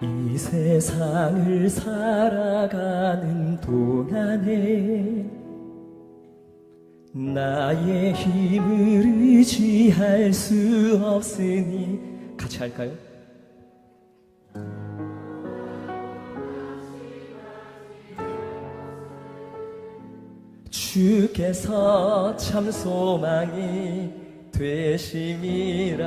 이 세상을 살아가는 동안에 나의 힘을 의지할 수 없으니 같이 할까요? 주께서 참 소망이 되심이라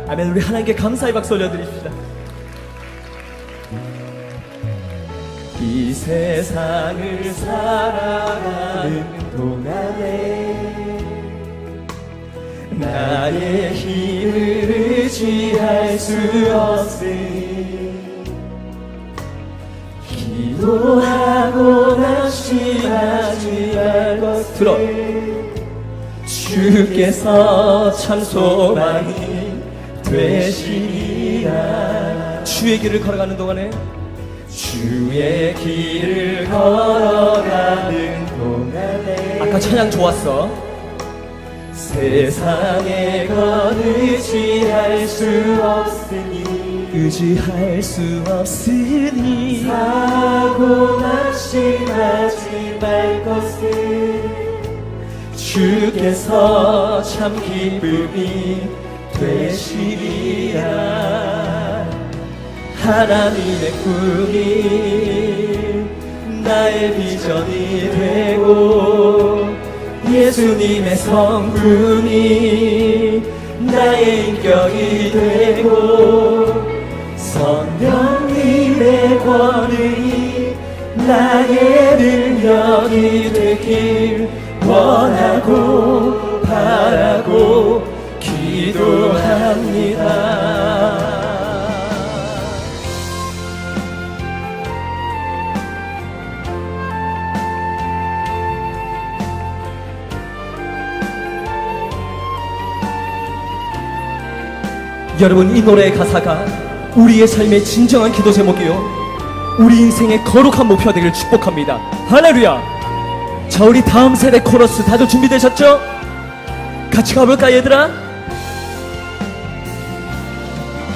아멘. 우리 하나님께 감사의 박수 올려드립시다. 이 세상을 살아가는 동안에 나의 힘을 의지할 수 없으니 기도하고 낙심하지 말것 들어 주께서 참 소망이 되시리라. 주의 길을 걸어가는 동안에 주의 길을 걸어가는 동안에 아까 찬양 좋았어. 세상에 건 의지할 수 없으니 의지할 수 없으니 사고 낙심하지 말 것을 주께서 참 기쁨이 되시리라 하나님의 꿈이 나의 비전이 되고 예수님의 성품이 나의 인격이 되고 성령님의 권능이 나의 능력이 되길 원하고 바라고 기도합니다. 여러분 이 노래의 가사가 우리의 삶의 진정한 기도 제목이요 우리 인생의 거룩한 목표가 되기를 축복합니다 할렐루야 자 우리 다음 세대 코러스 다들 준비되셨죠? 같이 가볼까 얘들아?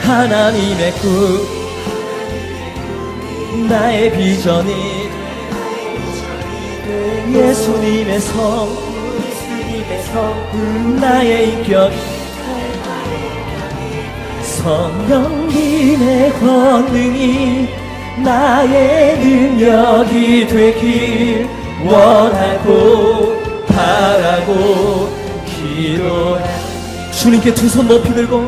하나님의 꿈 나의 비전이 예수님의 성 나의 인격 성령님의 권능이 나의 능력이 되길 원하고 바라고 기도해. 주님께 두 손 높이 들고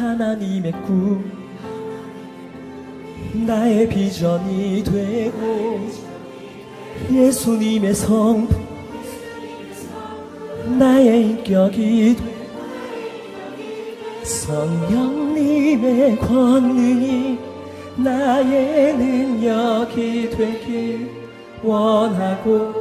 하나님의 꿈, 나의 비전이 되고, 예수님의 성, 나의 인격이 되고, 성령님의 권능이 나의 능력이 되길 원하고,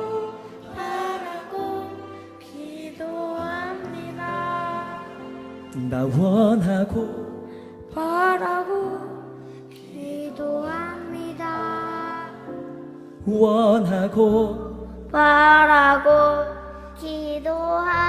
나 원하고, 바라고 기도합니다. 원하고, 바라고 기도합니다.